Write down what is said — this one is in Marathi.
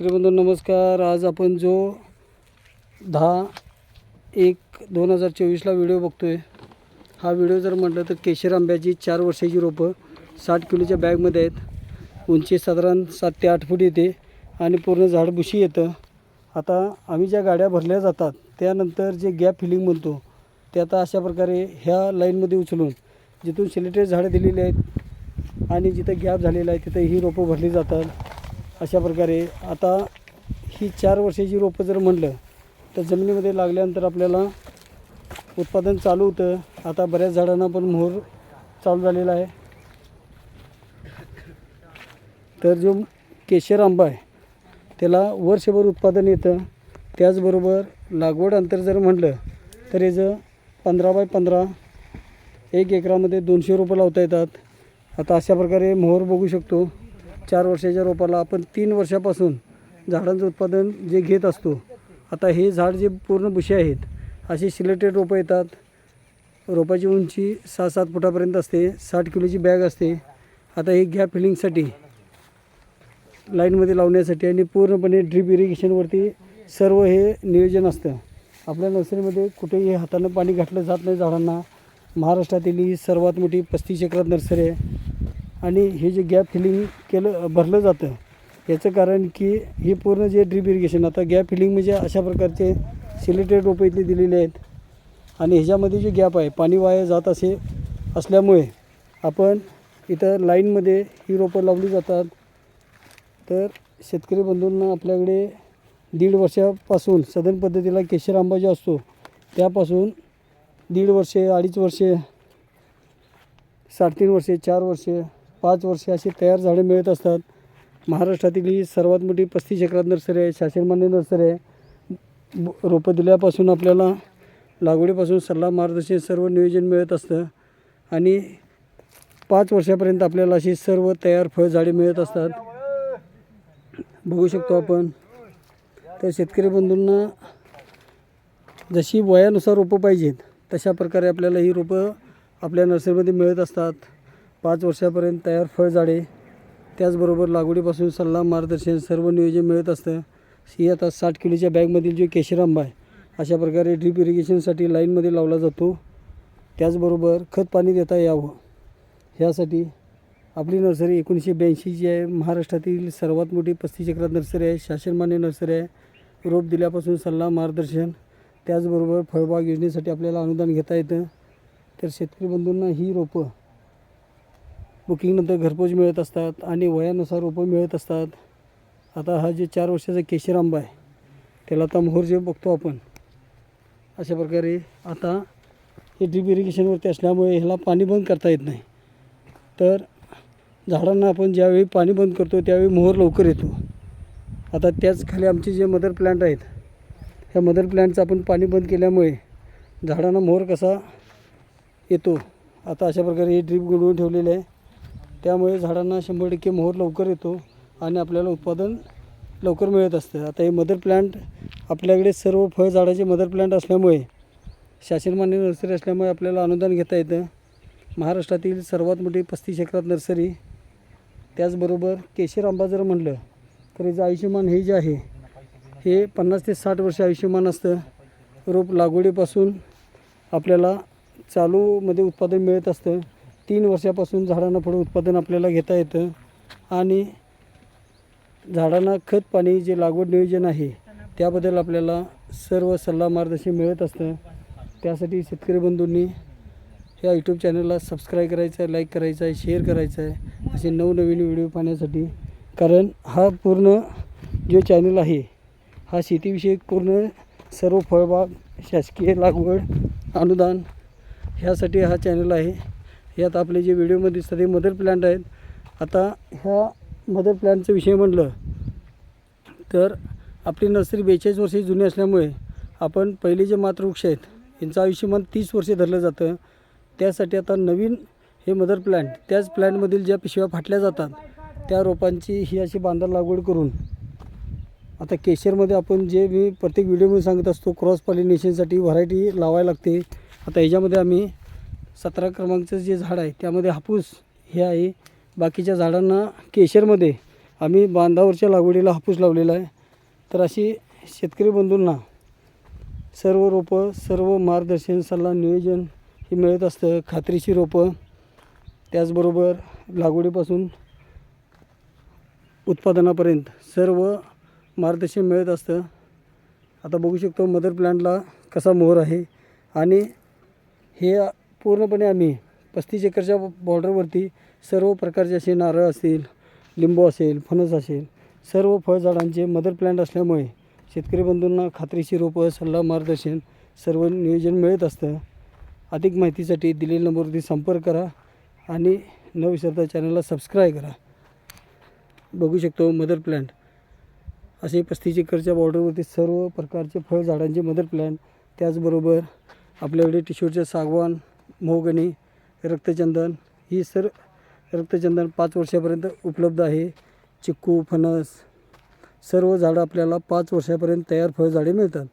शेतकरी बंधू नमस्कार. आज आपण जो दहा एक दोन हजार चोवीसला व्हिडिओ बघतो आहे हा व्हिडिओ जर म्हटलं तर केशर आंब्याची चार वर्षाची रोपं साठ किलोच्या बॅगमध्ये आहेत. उंची साधारण सात ते आठ फूट येते आणि पूर्ण झाड बुशी येतं. आता आम्ही ज्या गाड्या भरल्या जातात त्यानंतर जे गॅप फिलिंग म्हणतो ते आता अशा प्रकारे ह्या लाईनमध्ये उचलून जिथून सिलेटेड झाडं दिलेली आहेत आणि जिथं गॅप झालेला आहे तिथं ही रोपं भरली जातात. अशा प्रकारे आता ही चार वर्षाची रोपं जर म्हणलं तर जमिनीमध्ये लागल्यानंतर आपल्याला उत्पादन चालू होतं. आता बऱ्याच झाडांना पण मोहर चालू झालेला आहे. तर जो केशर आंबा आहे त्याला वर्षभर उत्पादन येतं. त्याचबरोबर लागवड अंतर जर म्हटलं तर याचं पंधरा बाय पंधरा एक एकरामध्ये दोनशे रोपं लावता येतात. आता अशा प्रकारे मोहर बघू शकतो. चार वर्षाच्या रोपाला आपण तीन वर्षापासून झाडांचं उत्पादन जे घेत असतो आता हे झाड जे पूर्ण बुशे आहेत असे सिलेटेड रोपं येतात. रोपाची उंची सहा सात फुटापर्यंत असते साठ किलोची बॅग असते. आता हे गॅप फिलिंगसाठी लाईनमध्ये लावण्यासाठी आणि पूर्णपणे ड्रीप इरिगेशनवरती सर्व हे नियोजन असतं. आपल्या नर्सरीमध्ये कुठेही हातानं पाणी घातलं जात नाही झाडांना. महाराष्ट्रातील ही सर्वात मोठी पस्तीस एकरात नर्सरी आहे. आणि हे जे गॅप फिलिंग केलं भरलं जातं याचं कारण की हे पूर्ण जे ड्रीप इरिगेशन आता गॅप फिलिंग म्हणजे अशा प्रकारचे सिलेटेड रोपं इथले दिलेले आहेत. आणि ह्याच्यामध्ये जे गॅप आहे पाणी वाया जात असे असल्यामुळे आपण इथं लाईनमध्ये ही रोपं लावली जातात. तर शेतकरी बंधूंना आपल्याकडे दीड वर्षापासून सदन पद्धतीला केशर आंबा जो असतो त्यापासून दीड वर्षे अडीच वर्षे साडेतीन वर्षे चार वर्षे पाच वर्षे अशी तयार झाडे मिळत असतात. महाराष्ट्रातील ही सर्वात मोठी पस्तीस एकरात नर्सरी आहे शासनमान्य नर्सरी आहे. ब- रोपं दिल्यापासून आपल्याला लागवडीपासून सल्ला मार्गदर्शन सर्व नियोजन मिळत असतं. आणि पाच वर्षापर्यंत आपल्याला अशी सर्व तयार फळझाडे मिळत असतात. बघू शकतो आपण. तर शेतकरी बंधूंना जशी वयानुसार रोपं पाहिजेत तशा प्रकारे आपल्याला ही रोपं आपल्या नर्सरीमध्ये मिळत असतात. पाच वर्षापर्यंत तयार फळझाडे त्याचबरोबर लागवडीपासून सल्ला मार्गदर्शन सर्व नियोजन मिळत असतं. ही आता साठ किलोच्या बॅगमधील जे केशर आंबा आहे अशा प्रकारे ड्रीप इरिगेशनसाठी लाईनमध्ये लावला जातो. त्याचबरोबर खत पाणी देता यावं. ह्यासाठी आपली नर्सरी एकोणीसशे ब्याऐंशीची आहे महाराष्ट्रातील सर्वात मोठी पस्तीस चक्रात नर्सरी आहे शासनमान्य नर्सरी आहे. रोप दिल्यापासून सल्ला मार्गदर्शन त्याचबरोबर फळबाग योजनेसाठी आपल्याला अनुदान घेता येतं. तर शेतकरी बंधूंना ही रोपं बुकिंगनंतर घरपोच मिळत असतात आणि वयानुसार रोपं मिळत असतात. आता हा जे चार वर्षाचा केशर आंबा आहे त्याला आता मोहर जे बघतो आपण अशा प्रकारे आता हे ड्रीप इरिगेशनवरती असल्यामुळे ह्याला पाणी बंद करता येत नाही. तर झाडांना आपण ज्यावेळी पाणी बंद करतो त्यावेळी मोहर लवकर येतो. आता त्याच खाली आमचे जे मदर प्लांट आहेत ह्या मदर प्लांटचं आपण पाणी बंद केल्यामुळे झाडांना मोहर कसा येतो आता अशा प्रकारे हे ड्रीप गुंडवून ठेवलेले आहे. त्यामुळे झाडांना शंभर टक्के मोहर लवकर येतो आणि आपल्याला उत्पादन लवकर मिळत असतं. आता हे मदर प्लांट आपल्याकडे सर्व फळझाडाचे मदर प्लांट असल्यामुळे शासनमान्य नर्सरी असल्यामुळे आपल्याला अनुदान घेता येतं. महाराष्ट्रातील सर्वात मोठी पस्तीस एकरात नर्सरी त्याचबरोबर केशर आंबा जर म्हणलं तर याचं आयुष्यमान हे जे आहे हे पन्नास ते साठ वर्ष आयुष्यमान असतं. रोप लागवडीपासून आपल्याला चालूमध्ये उत्पादन मिळत असतं. तीन वर्षापासून झाडांना फळ उत्पादन आपल्याला घेता येतं. आणि झाडांना खत पाणी जे लागवड नियोजन आहे त्याबद्दल आपल्याला सर्व सल्ला मार्गदर्शन मिळत असतं. त्यासाठी शेतकरी बंधूंनी ह्या यूट्यूब चॅनलला सबस्क्राईब करायचं आहे लाईक करायचं आहे शेअर करायचं आहे असे नवनवीन व्हिडिओ पाहण्यासाठी. कारण हा पूर्ण जो चॅनल आहे हा शेतीविषयक पूर्ण सर्व फळबाग शासकीय लागवड अनुदान ह्यासाठी हा चॅनल आहे. हे आता आपले जे व्हिडिओमध्ये दिसतात हे मदर प्लांट आहेत. आता ह्या मदर प्लांटचा विषय म्हटलं तर आपली नर्सरी बेचाळीस वर्षे जुनी असल्यामुळे आपण पहिले जे मातृवृक्ष आहेत यांचं आयुष्यमान तीस वर्षे धरलं जातं. त्यासाठी आता नवीन हे मदर प्लांट त्याच प्लांटमधील ज्या पिशव्या फाटल्या जातात त्या रोपांची ही अशी बांधा लागवड करून आता केशरमध्ये आपण जे मी प्रत्येक व्हिडिओमध्ये सांगत असतो क्रॉस पॉलिनेशनसाठी व्हरायटी लावायला लागते. आता ह्याच्यामध्ये आम्ही सतरा क्रमांकचं जे झाड आहे त्यामध्ये हापूस हे आहे. बाकीच्या झाडांना केशरमध्ये आम्ही बांधावरच्या लागवडीला हापूस लावलेला आहे. तर अशी शेतकरी बंधूंना सर्व रोपं सर्व मार्गदर्शन सल्ला नियोजन हे मिळत असतं. खात्रीची रोपं त्याचबरोबर लागवडीपासून उत्पादनापर्यंत सर्व मार्गदर्शन मिळत असतं. आता बघू शकतो मदर प्लॅन्टला कसा मोहर आहे. आणि हे पूर्णपणे आम्ही पस्तीस एकरच्या बॉर्डरवरती सर्व प्रकारचे असे नारळ असतील लिंबू असेल फणस असेल सर्व फळझाडांचे मदर प्लॅन्ट असल्यामुळे शेतकरी बंधूंना खात्रीची रोपं सल्ला मार्गदर्शन सर्व नियोजन मिळत असतं. अधिक माहितीसाठी दिलेल्या नंबरवरती संपर्क करा आणि न विसरता चॅनलला सबस्क्राईब करा. बघू शकतो मदर प्लॅन्ट असे पस्तीस एकरच्या बॉर्डरवरती सर्व प्रकारचे फळझाडांचे मदर प्लॅन्ट त्याचबरोबर आपल्याकडे टिशोरच्या सागवान मोहगणी रक्तचंदन ही सर रक्तचंदन पाच वर्षापर्यंत उपलब्ध आहे. चिक्कू फणस सर्व झाडं आपल्याला पाच वर्षापर्यंत तयार फळझाडे मिळतात.